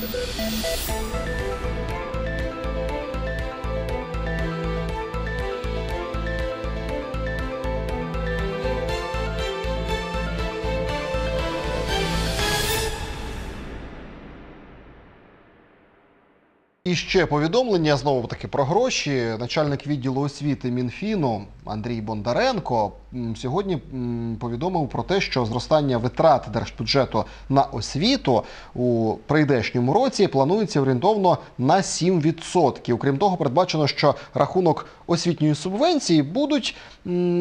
Thank you. І ще повідомлення знову таки про гроші. Начальник відділу освіти Мінфіну Андрій Бондаренко сьогодні повідомив про те, що зростання витрат держбюджету на освіту у прийдешньому році планується орієнтовно на 7%. Окрім того, передбачено, що рахунок освітньої субвенції будуть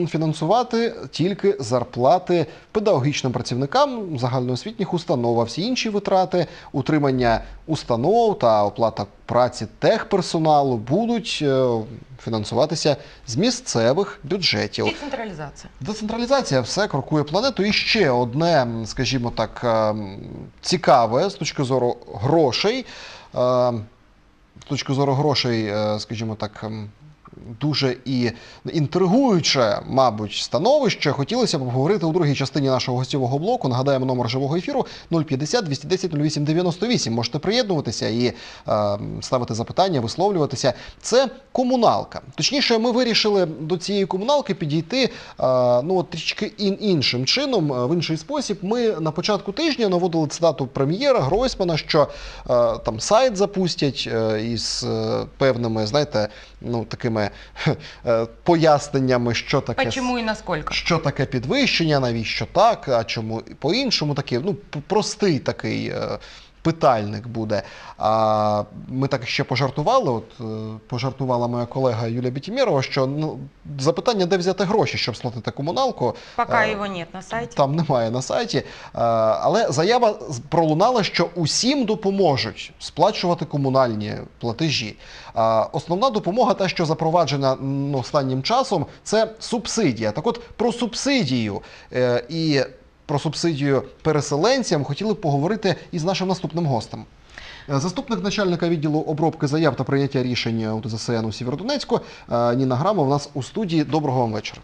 фінансувати тільки зарплати педагогічним працівникам загальноосвітніх установ, а всі інші витрати, утримання установ та оплата праці техперсоналу будуть е, фінансуватися з місцевих бюджетів. Децентралізація. Децентралізація все крокує планету. І ще одне, скажімо так, ем, цікаве з точки зору грошей. Ем, З точки зору грошей, е, скажімо так, дуже і інтригуюче, мабуть, становище. Хотілося б обговорити у другій частині нашого гостєвого блоку. Нагадаємо номер живого ефіру 050 210 08 98. Можете приєднуватися і е, ставити запитання, висловлюватися. Це комуналка. Точніше, ми вирішили до цієї комуналки підійти е, ну, трішки ін, іншим чином, е, в інший спосіб. Ми на початку тижня наводили цитату прем'єра Гройсмана, що е, там сайт запустять е, із е, певними, знаєте, ну такими е, поясненнями, що таке Почему и насколько? що таке підвищення, навіщо так, а чому по-іншому такий, ну, п- простий такий е, питальник буде. А ми так ще пожартували, от е, пожартувала моя колега Юлія Бітімєрова, що ну, запитання, де взяти гроші, щоб сплатити комуналку. Пока е, его на сайте. Там немає на сайті. Е, Але заява пролунала, що усім допоможуть сплачувати комунальні платежі. Основна допомога, та, що запроваджена останнім часом, це субсидія. Так от про субсидію і про субсидію переселенцям хотіли б поговорити із нашим наступним гостем. Е, Заступник начальника відділу обробки заяв та прийняття рішень у ТЗСН у Сєвєродонецьку е, Ніна Грама у нас у студії. Доброго вам вечора.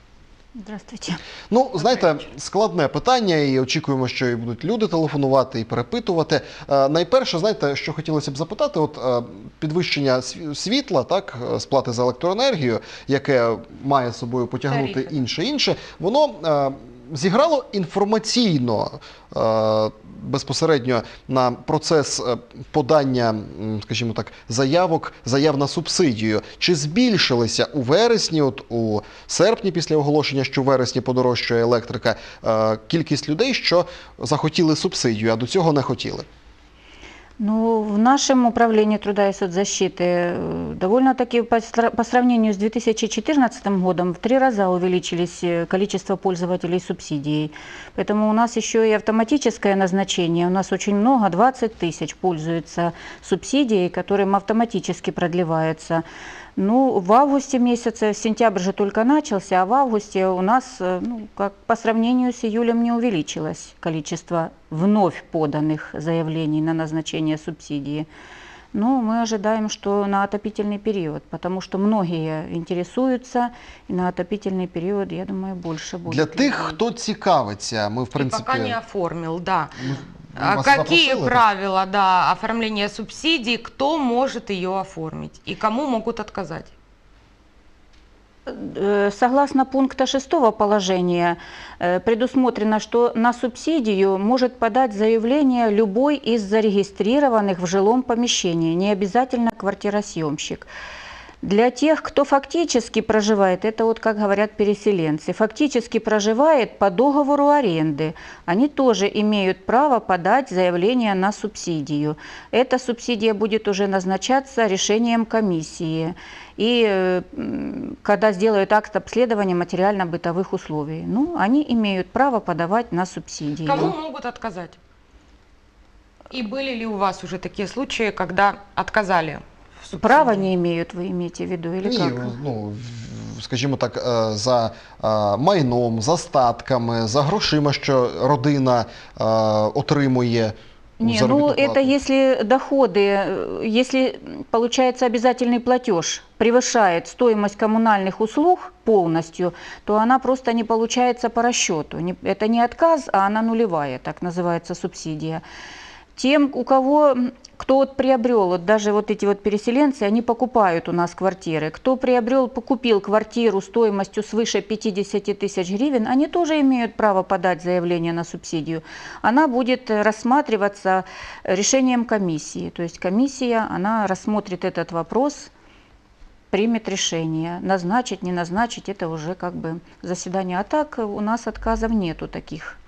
Здравствуйте. Ну, знаєте, складне питання, і очікуємо, що і будуть люди телефонувати і перепитувати. Е, найперше, знаєте, що хотілося б запитати, от е, підвищення світла, так, сплати за електроенергію, яке має з собою потягнути інше інше, воно е, зіграло інформаційно е, безпосередньо на процес е, подання, скажімо так, заявок, заяв на субсидію. Чи збільшилися у вересні, от у серпні, після оголошення, що в вересні подорожчує електрика, е, кількість людей, що захотіли субсидію, а до цього не хотіли? Ну, в нашем управлении труда и соцзащиты э, довольно-таки по, сравнению с 2014 годом в три раза увеличились э, количество пользователей субсидией. Поэтому у нас еще и автоматическое назначение. У нас очень много, 20 тысяч пользуются субсидией, которым автоматически продлевается. Ну, в августе месяце, сентябрь же только начался, а в августе у нас, э, ну, как по сравнению с июлем, не увеличилось количество вновь поданных заявлений на назначение субсидии. Ну, мы ожидаем, что на отопительный период, потому что многие интересуются, и на отопительный период, я думаю, больше будет. Для тих, людей. хто цікавиться, ми в И принципі. пока не оформил, да. Ми А какие правила, да, оформления субсидий, кто может ее оформить и кому могут отказать? Э, Согласно пункта 6 положения э, предусмотрено, что на субсидию может подать заявление любой из зарегистрированных в жилом помещении, не обязательно квартиросъемщик. Для тех, кто фактически проживает, это вот как говорят переселенцы, фактически проживает по договору аренды, они тоже имеют право подать заявление на субсидию. Эта субсидия будет уже назначаться решением комиссии. И когда сделают акт обследования материально-бытовых условий, ну, они имеют право подавать на субсидии. Кому могут отказать? И были ли у вас уже такие случаи, когда отказали? в субсидии? Права не имеют, вы имеете в виду, или Ні, как? ну, в- скажімо так, е, за е, майном, за статками, за грошима, що родина е, отримує. Не, заробітну ну это плату. если доходы, э, если м, получается обязательный платеж превышает стоимость коммунальных услуг полностью, то она просто не получается по расчету. Не- Это не отказ, а она нулевая, так называется субсидия. Тем, у кого, кто вот приобрел, вот даже вот эти вот переселенцы, они покупают у нас квартиры. Кто приобрел, покупил квартиру стоимостью свыше 50 тысяч гривен, они тоже имеют право подать заявление на субсидию. Она будет рассматриваться э, решением комиссии. То есть комиссия, она рассмотрит этот вопрос, примет решение. Назначить, не назначить, это уже как бы заседание. А так э, у нас отказов нету таких.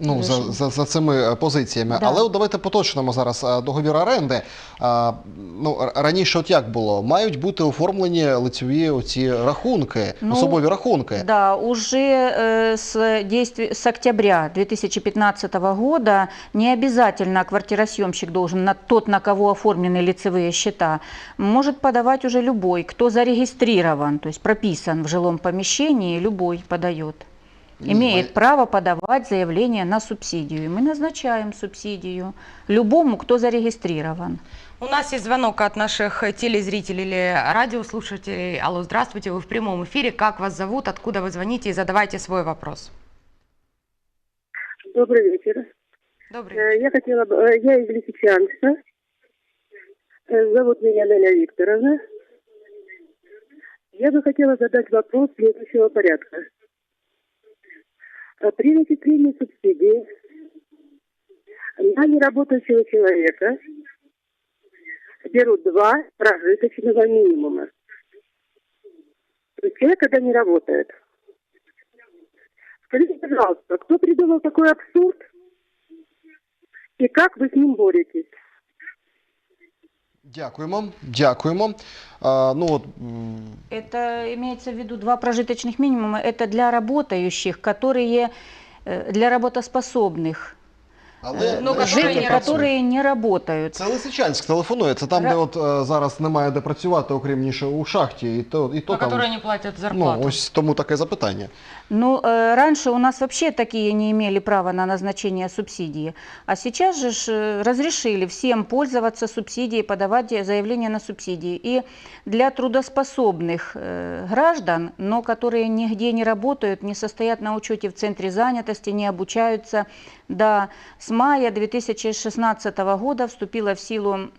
Ну, за, Рішення. за, за цими е, позиціями. Да. Але от давайте поточнимо зараз е, договір оренди. А, ну, р- раніше от як було? Мають бути оформлені лицеві оці рахунки, Ну, особові рахунки. Да, уже э, с, действи- с октября 2015 года не обязательно квартиросъемщик должен, на тот, на кого оформлены лицевые счета, может подавать уже любой, кто зарегистрирован, то есть прописан в жилом помещении, любой подает. Имеет право подавать заявление на субсидию. И мы назначаем субсидию любому, кто зарегистрирован. У нас есть звонок от наших телезрителей или радиослушателей. Алло, здравствуйте, вы в прямом эфире. Как вас зовут, откуда вы звоните и задавайте свой вопрос. Добрый вечер. Добрый Э, Я хотела бы, э, я из Лисичанска. Э, Зовут меня Неля Викторовна. Я бы хотела задать вопрос следующего порядка. При начислении субсидии на неработающего человека берут два прожиточного минимума. То человек, когда не работает. Скажите, пожалуйста, кто придумал такой абсурд? И как вы с ним боретесь? Дякуємо. Дякуємо. А, ну, от, м, Это имеется в виду два прожиточных минимума. Это для работающих, которые э, для работоспособных але э, ну, не которые жителей, не працюють. которые не работают. Це Лисичанськ телефонує. Це там, Ра- де от е, зараз немає де працювати, окрім ніж у шахті, і то, і то На там. которые не платят Ну, зарплату. ось тому таке запитання. Ну, э, раньше у нас вообще такие не имели права на назначение субсидии, а сейчас же ж, э, разрешили всем пользоваться субсидией, подавать заявление на субсидии. И для трудоспособных э, граждан, но которые нигде не работают, не состоят на учете в центре занятости, не обучаются, да, с мая 2016 года вступило в силу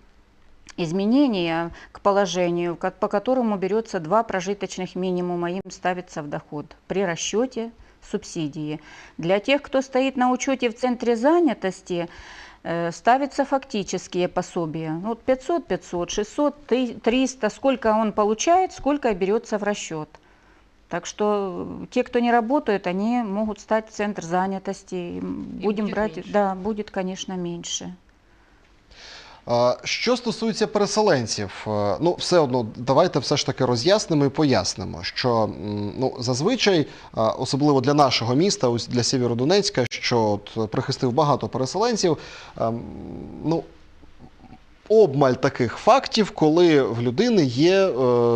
изменения к положению, по которому берется два прожиточных минимума, им ставится в доход при расчете субсидии. Для тех, кто стоит на учете в центре занятости, э, ставятся фактические пособия. Ну, Вот 500, 500, 600, ты- 300, сколько он получает, сколько берется в расчет. Так что э, те, кто не работают, они могут стать центр занятости. и Будем будет брать, меньше. да, будет, конечно, меньше. Що стосується переселенців, е, ну все одно давайте все ж таки роз'яснимо і пояснимо, що ну зазвичай, особливо для нашого міста, ось для Сєвєродонецька, що от прихистив багато переселенців. ем, Ну обмаль таких фактів, коли в людини є е,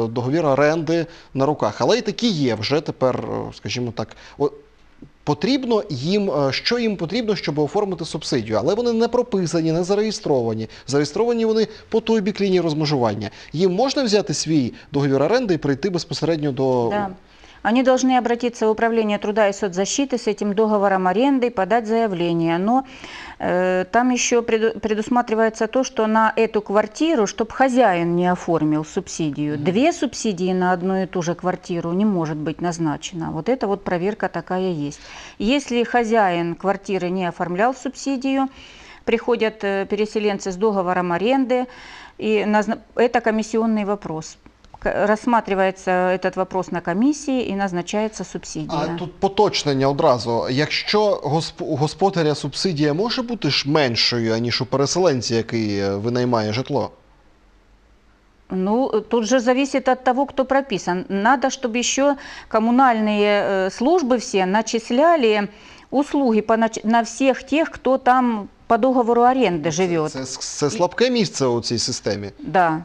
договір оренди на руках, але й такі є вже тепер, е, скажімо так. Потрібно їм, е, що їм потрібно, щоб оформити субсидію, але вони не прописані, не зареєстровані. Зареєстровані вони по той бік лінії розмежування. Їм можна взяти свій договір оренди і прийти безпосередньо до Да. Они должны обратиться в Управление труда и соцзащиты с этим договором аренды и подать заявление. Но э, там еще преду- предусматривается то, что на эту квартиру, чтобы хозяин не оформил субсидию, две субсидии на одну и ту же квартиру не может быть назначено. Вот это вот проверка такая есть. Если хозяин квартиры не оформлял субсидию, приходят э, переселенцы с договором аренды, и это комиссионный вопрос. К- Рассматривается этот вопрос на комиссии и назначается субсидия. А тут поточнення одразу. Якщо госп- у господаря субсидія може бути ж меншою, аніж у переселенця, який е, винаймає житло. Ну, тут же зависит от того, кто прописан. Надо, чтобы еще коммунальные э, службы все начисляли услуги по нач- на всех тех, кто там по договору аренды живет. Це, це слабке місце у цій системі. Да.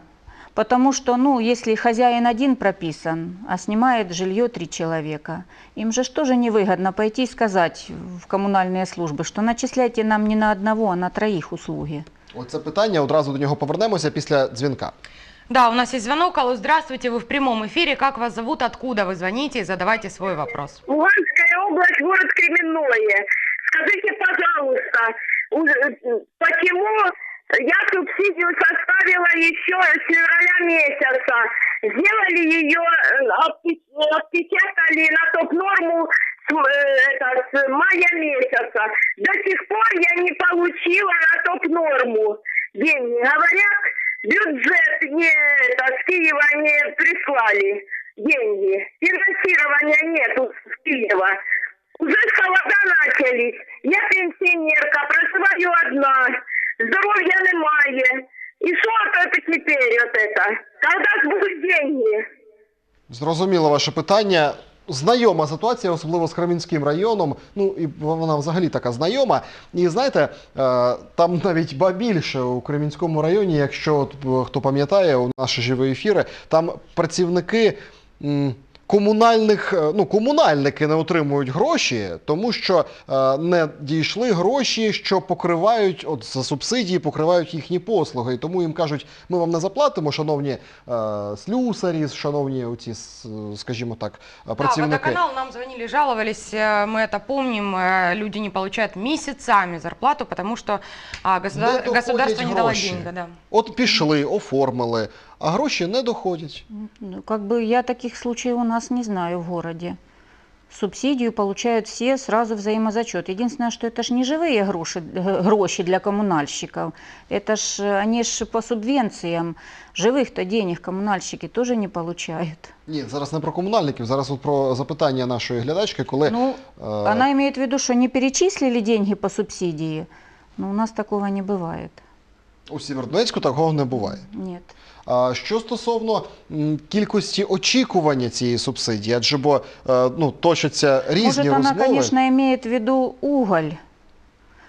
Потому что, ну, если хозяин один прописан, а снимает жилье три человека, им же ж тоже невыгодно пойти и сказать в коммунальные службы, что начисляйте нам не на одного, а на троих услуги. Оце питання одразу до нього повернемося після дзвінка. Да, у нас есть звонок. Алло, здравствуйте, вы в прямом эфире. Как вас зовут, откуда вы звоните и задавайте свой вопрос. Луганская область, город Кременное. Скажите, пожалуйста, Почему я субсидию составила еще с февраля месяца? Сделали ее, э, отпечатали на топ-норму с, э, это, с мая месяца. До сих пор я не получила на топ-норму деньги. Говорят, бюджет не, это, с Киева не прислали деньги. Финансирования нету с Киева. Уже холода начались. Я пенсионерка, проживаю одна. Здоров'я немає. І що це тепер от это? Когда будуть деньги? Зрозуміло ваше питання. Знайома ситуація, особливо з Кремінським районом. Ну і вона взагалі така знайома. І знаєте, е, там навіть ба більше у Кремінському районі, якщо е, хто пам'ятає у наші живі ефіри, там працівники м, Комунальних, е, ну, комунальники не отримують гроші, тому що е, не дійшли гроші, що покривають от за субсидії, покривають їхні послуги. І тому їм кажуть, ми вам не заплатимо, шановні е, слюсарі, шановні оці, с- скажімо так, е, Да, працівники. водоканал нам звонили, жаловались, э, мы это помним, э, люди не получают месяцами зарплату, потому что а, государ- Не доходят государство не дало гроши. деньги. Да. От пішли, оформили, а гроші не доходять. Ну, Как бы я таких случаев у нас не знаю в городе. Субсидию получают все сразу взаимозачет. Единственное, что это ж не живые гроши, г- гроши для коммунальщиков. Это ж э, они ж по субвенциям. Живых-то денег коммунальщики тоже не получают. Ні, зараз не про комунальників, зараз от про запитання нашої глядачки, коли Ну, е, она имеет в виду, что не перечислили деньги по субсидии. Но у нас такого не бывает. у Сєвєродонецьку такого не буває. Нет. А що стосовно м, кількості очікування цієї субсидії, адже бо е, ну, точаться різні Может, она, розмови. конечно, имеет в виду уголь.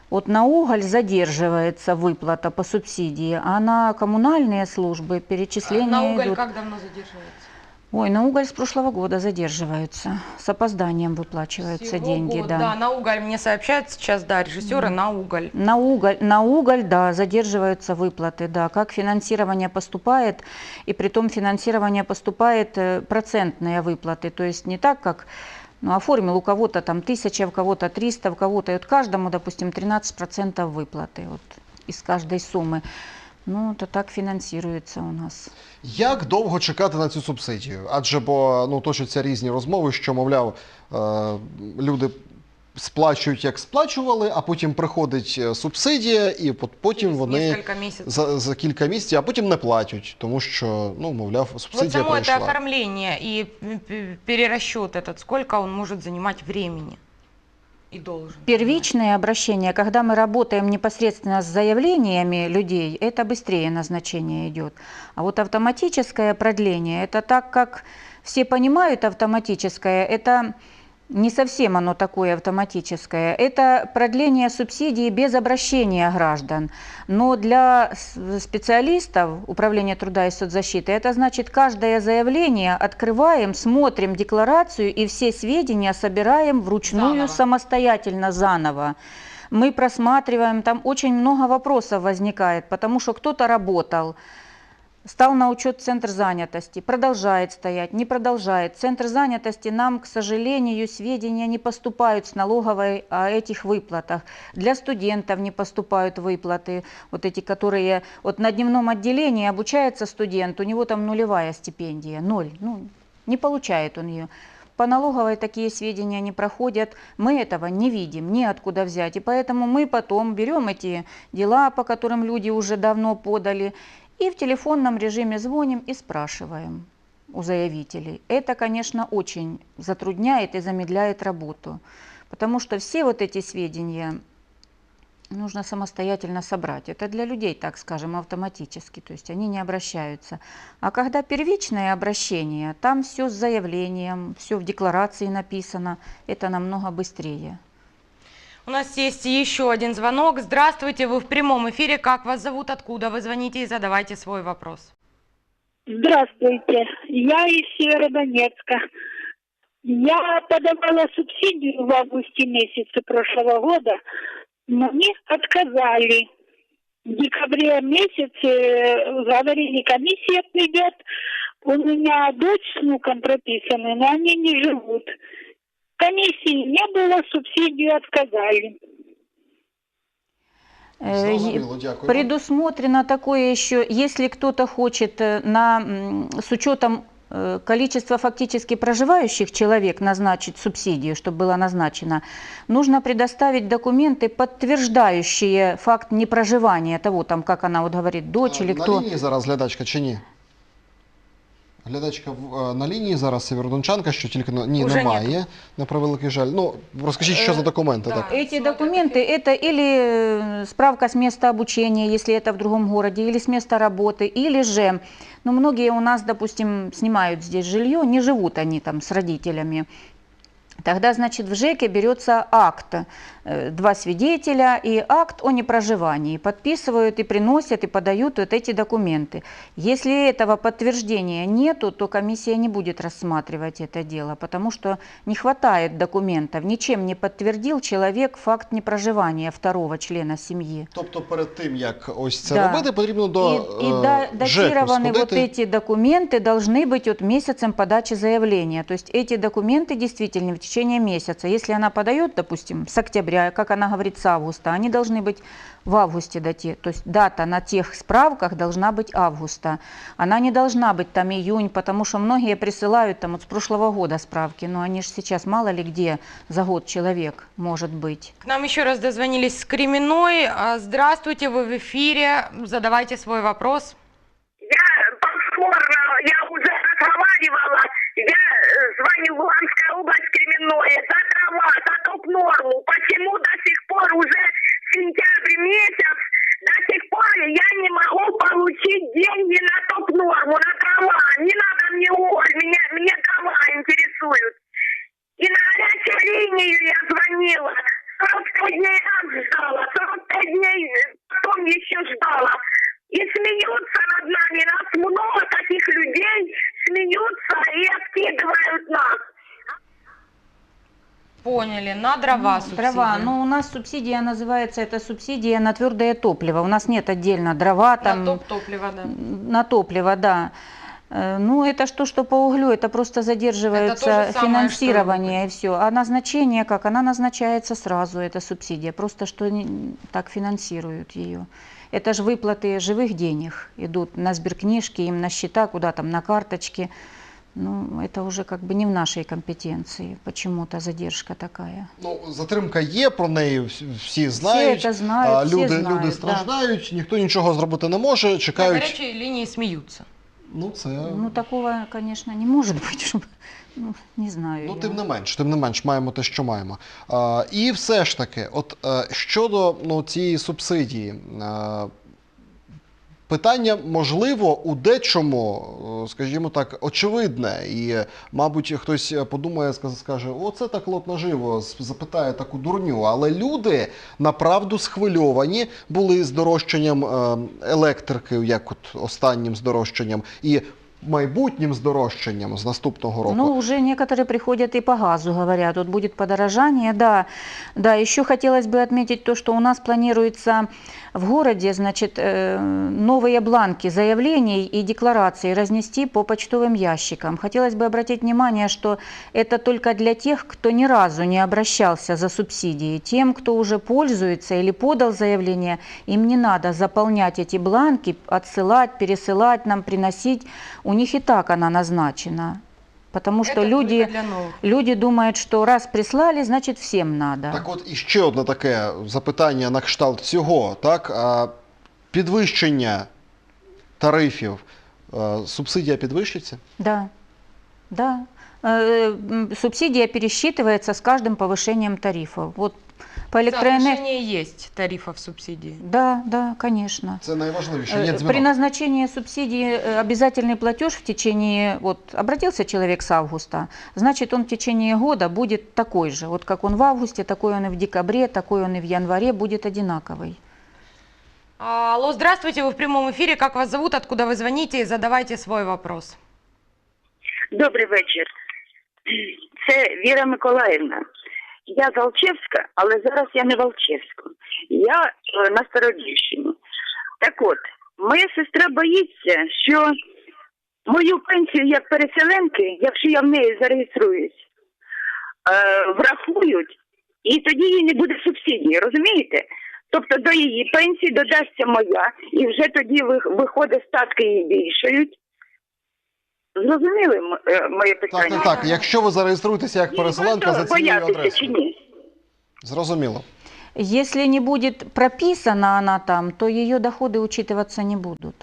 Вот на уголь задерживается выплата по субсидии, а на коммунальные службы перечисления На уголь идут. как давно задерживается? Ой, на уголь с прошлого года задерживаются. С опозданием выплачиваются Всего деньги, год, да. Да, на уголь мне сообщают сейчас, да, режиссеры на уголь. На уголь, на уголь, да, задерживаются выплаты, да. Как финансирование поступает, и при том финансирование поступает э, процентные выплаты, то есть не так, как ну, оформил у кого-то там тысяча, у кого-то 300, у кого-то, и вот каждому, допустим, 13% выплаты вот, из каждой суммы. Ну, это так финансируется у нас. Як довго чекати на цю субсидію? Адже бо ну, точаться різні розмови, що, мовляв, е, люди сплачують, як сплачували, а потім приходить е, субсидія, і от потім Через вони несколько месяцев. за, за кілька місяців, а потім не платять, тому що, ну, мовляв, Вот субсидія само это прийшла. оформление и п- п- перерасчет этот, сколько он может занимать времени И должен. Первичные обращения, когда мы работаем непосредственно с заявлениями людей, это быстрее назначение идет. А вот автоматическое продление, это так как все понимают автоматическое, это не совсем оно такое автоматическое. Это продление субсидий без обращения граждан. Но для специалистов Управления труда и соцзащиты это значит каждое заявление открываем, смотрим декларацию и все сведения собираем вручную Заново. самостоятельно заново. Мы просматриваем, там очень много вопросов возникает, потому что кто-то работал, Стал на учет Центр занятости, продолжает стоять, не продолжает. Центр занятости нам, к сожалению, сведения не поступают с налоговой о этих выплатах. Для студентов не поступают выплаты, вот эти, которые вот на дневном отделении обучается студент, у него там нулевая стипендия, ноль, ну, не получает он ее. По налоговой такие сведения не проходят, мы этого не видим, неоткуда взять. И поэтому мы потом берем эти дела, по которым люди уже давно подали, и в телефонном режиме звоним и спрашиваем у заявителей. Это, конечно, очень затрудняет и замедляет работу, потому что все вот эти сведения нужно самостоятельно собрать. Это для людей, так скажем, автоматически, то есть они не обращаются. А когда первичное обращение, там все с заявлением, все в декларации написано, это намного быстрее. У нас есть еще один звонок. Здравствуйте, вы в прямом эфире. Как вас зовут, откуда вы звоните и задавайте свой вопрос. Здравствуйте, я из Северодонецка. Я подавала субсидию в августе месяце прошлого года, но мне отказали. В декабре месяце говорили, комиссия придет. У меня дочь с внуком прописаны, но они не живут. Комиссии не было, субсидию отказали. Э, Зрозуміло, дякую. Предусмотрено такое еще, если кто-то хочет э, на, м, с учетом э, количества фактически проживающих человек назначить субсидию, чтобы было назначено, нужно предоставить документы, подтверждающие факт непроживания того, там, как она вот говорит, дочь А, или на кто. лінії зараз глядачка чи ні? Глядачка в- е, на лінії зараз Сєвєродончанка, що тільки на- ні, Уже немає, на превеликий жаль. Ну, розкажіть, що Е, за документи. да. Так. Эти Смотрят, документы это или э, справка с места обучения, если это в другом городе, или с места работы, или же, ну, многие у нас, допустим, снимают здесь жилье, не живут они там с родителями. Тогда, значит, в ЖЭКе берется акт, э, два свидетеля и акт о непроживании. Подписывают и приносят, и подают вот эти документы. Если этого подтверждения нету, то комиссия не будет рассматривать это дело, потому что не хватает документов. Ничем не подтвердил человек факт непроживания второго члена семьи. Тобто перед тим, як ось це Да. робити, потрібно до и е, да- датированы вот эти документы должны быть вот месяцем подачи заявления. То есть эти документы действительно в течение месяца. Если она подает, допустим, с октября, как она говорит, с августа, они должны быть в августе дате. То есть дата на тех справках должна быть августа. Она не должна быть там июнь, потому что многие присылают там вот с прошлого года справки, но они же сейчас мало ли где за год человек может быть. К нам еще раз дозвонились с Кременной. А, Здравствуйте, вы в эфире. Задавайте свой вопрос. Я повторно, я уже разговаривала, я э, звоню в Луганская область Кременное за дрова, за топ-норму. Почему до сих пор уже сентябрь месяц, до сих пор я не могу получить деньги на топ-норму, на дрова. Не надо мне уголь, меня, меня дрова интересуют. И на горячую линию я звонила. 45 дней раз ждала, 45 дней э, потом еще ждала. И смеются над нами. Нас много таких людей смеются и откидывают нас. Поняли, на дрова субсидия. Дрова. Ну, у нас субсидия называется, это субсидия на твердое топливо. У нас нет отдельно дрова там. На топ топлива, да. На топливо, да. Э, Ну, это что, что по углю, это просто задерживается то же самое, финансирование и все. А назначение как? Она назначается сразу, эта субсидия, просто что не- так финансируют ее. Это же выплаты живых денег идут на сберкнижки, им на счета, куда там, на карточки. Ну, это уже как бы не в нашей компетенции, почему-то задержка такая. Ну, затримка є, про неї всі- всі знають. це знають, а, всі люди, знають, люди да. страждають, ніхто нічого зробити не може, На чекають. горячей линии смеются. Ну, це. Ну, такого, конечно, не может быть, чтобы, ну, не знаю. Ну, я. тим не менш, тим не менш, маємо те, що маємо. А, і все ж таки, от е, щодо ну, цієї субсидії, е, питання, можливо, у дечому, е, скажімо так, очевидне. І, е, мабуть, хтось подумає, скаже, оце так лот наживо, запитає таку дурню. Але люди направду схвильовані були з дорожчанням е, електрики, як от останнім здорожчанням, і майбутнім здорожчанням з наступного року. Ну, уже некоторые приходят и по газу, говорят, вот будет подорожание, да. Да, еще хотелось бы отметить то, что у нас планируется в городе, значит, э, новые бланки заявлений и деклараций разнести по почтовым ящикам. Хотелось бы обратить внимание, что это только для тех, кто ни разу не обращался за субсидией. Тем, кто уже пользуется или подал заявление, им не надо заполнять эти бланки, отсылать, пересылать нам, приносить. У них и так она назначена. Потому что Это люди, только для новых. люди думают, что раз прислали, значит всем надо. Так от і ще одне таке запитання на кшталт цього, так? А, підвищення тарифів, е, субсидія підвищиться? Да, да. Э, м, Субсидия пересчитывается с каждым повышением тарифов. Вот по электроэнергии... Соотношение есть тарифов субсидии. Да, да, конечно. Це найважливіше. Э, Є При дзвінок. назначении субсидии э, обязательный платеж в течение, вот обратился человек с августа, значит он в течение года будет такой же. Вот как он в августе, такой он и в декабре, такой он и в январе будет одинаковый. Алло, здравствуйте, вы в прямом эфире. Как вас зовут, откуда вы звоните? И задавайте свой вопрос. Добрий вечір. Це Віра Миколаївна. Я з але зараз я не в. Я е, на Стародівщині. Так от, моя сестра боїться, що мою пенсію як переселенки, якщо я в неї зареєструюсь, е, врахують, і тоді їй не буде субсидії, розумієте? Тобто до її пенсії додасться моя, і вже тоді виходить, статки її більшають. Зрозуміли м- е, моє Так, питання? так, так. Якщо ви зареєструєтеся як Їй переселенка за варто цією боятися чи адресою. ні? Зрозуміло. Если не будет прописана она там, то ее доходы учитываться не будут.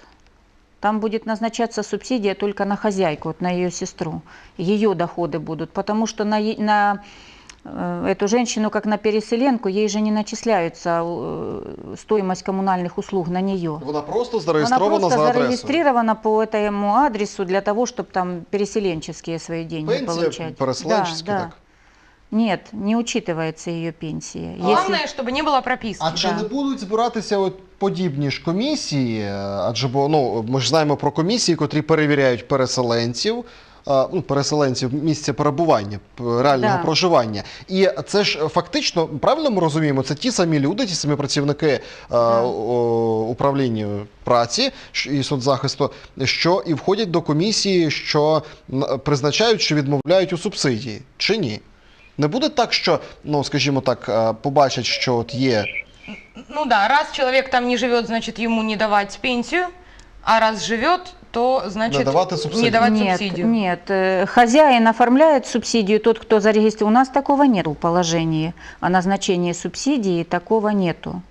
Там будет назначаться субсидия только на хозяйку, вот на ее сестру. Ее доходы будут, потому что на, е- на э, эту женщину, как на переселенку, ей же не начисляются э, стоимость коммунальных услуг на нее. Вона просто Она зареєстрована просто за адресою. зарегистрирована по этому адресу для того, чтобы там переселенческие свои деньги Пенсія получать. переселенчеська, Да, да. так. Нет, не учитывается ее пенсия. Главное, чтобы не было прописки. А чи Да. не будуть збиратися от подібні ж комісії? Е, Адже бо ну ми ж знаємо про комісії, котрі перевіряють переселенців. Ну, переселенців місця перебування, реального Да. проживання. І це ж е, фактично, правильно ми розуміємо, це ті самі люди, ті самі працівники е, Да. управління праці і соцзахисту, що і входять до комісії, що призначають чи відмовляють у субсидії, чи ні? Не буде так, що, ну скажімо так, е, побачать, що от є Ну да, раз человек там не живет, значит ему не давать пенсию, а раз живет, то значит Не давать субсидию. не давать нет, субсидию. Нет, э, хозяин оформляет субсидию, тот, кто зарегистрирован. У нас такого нет в положении о назначении субсидии, такого нету.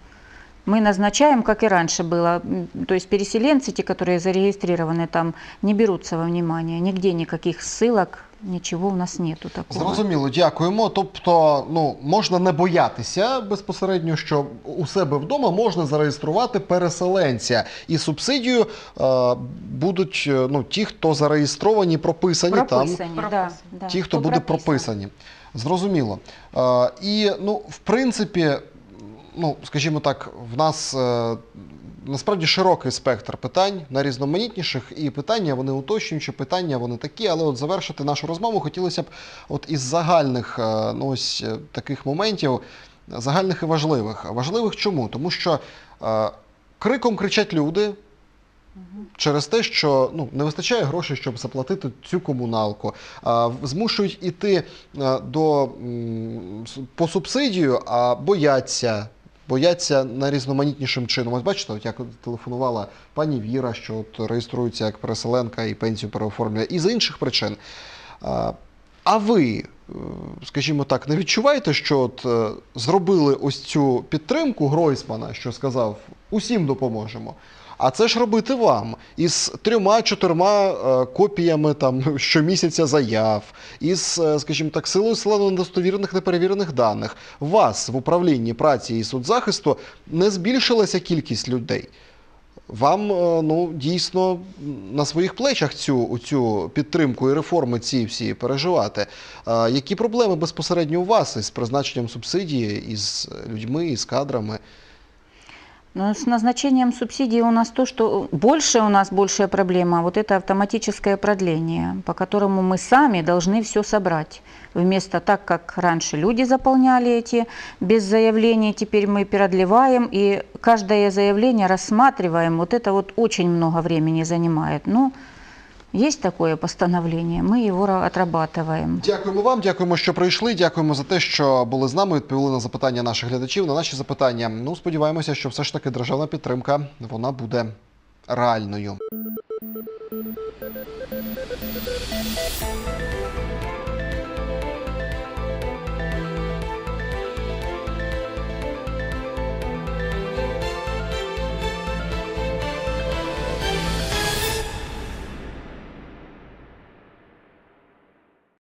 Мы назначаем, как и раньше было, то есть переселенцы, те, которые зарегистрированы там, не берутся во внимание, нигде никаких ссылок, ничего у нас нету такого. Зрозуміло, дякуємо. Тобто, ну можна не боятися безпосередньо, що у себе вдома можна зареєструвати переселенця, і субсидію е, будуть е, ну ті, хто зареєстровані, прописані, там, Прописані, да, да, ті, хто то буде прописані. Зрозуміло. Е, і ну, в принципі, ну скажімо так, в нас. Е, Насправді широкий спектр питань, найрізноманітніших, і питання вони уточнюючі, питання вони такі, але от завершити нашу розмову хотілося б от із загальних е, ну, ось, е, таких моментів, загальних і важливих. Важливих чому? Тому що е, криком кричать люди через те, що ну, не вистачає грошей, щоб заплатити цю комуналку. А, змушують іти е, до, по субсидію, а бояться. Бояться найрізноманітнішим чином. Ось бачите, от як телефонувала пані Віра, що от реєструється як переселенка і пенсію переоформлює, і з інших причин. А, ви, е, скажімо так, не відчуваєте, що от, е, зробили ось цю підтримку Гройсмана, що сказав, усім допоможемо. А це ж робити вам із трьома-чотирма е, копіями там щомісяця заяв, із, е, скажімо так, силою силено недостовірних неперевірених даних. Вас в управлінні праці і соцзахисту не збільшилася кількість людей. Вам е, ну дійсно на своїх плечах цю, цю підтримку і реформи ці всі переживати. Які проблеми безпосередньо у вас із призначенням субсидії, із людьми, із кадрами? Но с назначением субсидий у нас то, что больше у нас большая проблема, вот это автоматическое продление, по которому мы сами должны все собрать. Вместо так, как раньше люди заполняли эти без заявления, теперь мы продлеваем, и каждое заявление рассматриваем, вот это вот очень много времени занимает. Ну, есть такое постановление, ми його ра- отрабатываем. Дякуємо вам, дякуємо, що прийшли. Дякуємо за те, що були з нами. Відповіли на запитання наших глядачів. На наші запитання. Ну, сподіваємося, що все ж таки державна підтримка вона буде реальною.